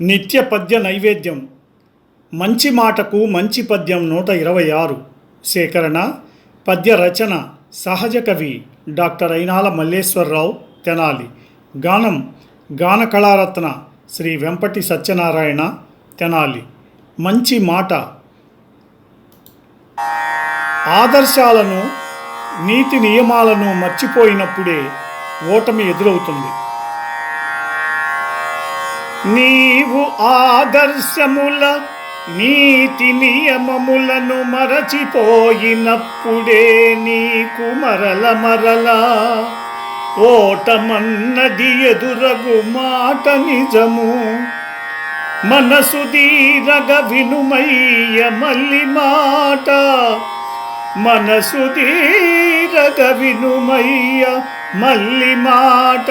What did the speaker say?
నిత్య పద్య నైవేద్యం. మంచి మాటకు మంచి పద్యం నూట ఇరవై ఆరు. సేకరణ పద్య రచన సహజ కవి డాక్టర్ అయినాల మల్లేశ్వరరావు తెనాలి. గానం గాన కళారత్న శ్రీ వెంపటి సత్యనారాయణ తెనాలి. మంచి మాట. ఆదర్శాలను నీతి నియమాలను మర్చిపోయినప్పుడే ఓటమి ఎదురవుతుంది. నీవు ఆదర్శముల నీతి నియమములను మరచిపోయినప్పుడే నీకు మరల మరల ఓటమన్నది ఎదురగు మాట నిజము. మనసు దీరగ వినుమయ్య మల్లి మాట. మనసు దీరగ వినుమయ్య మల్లి మాట.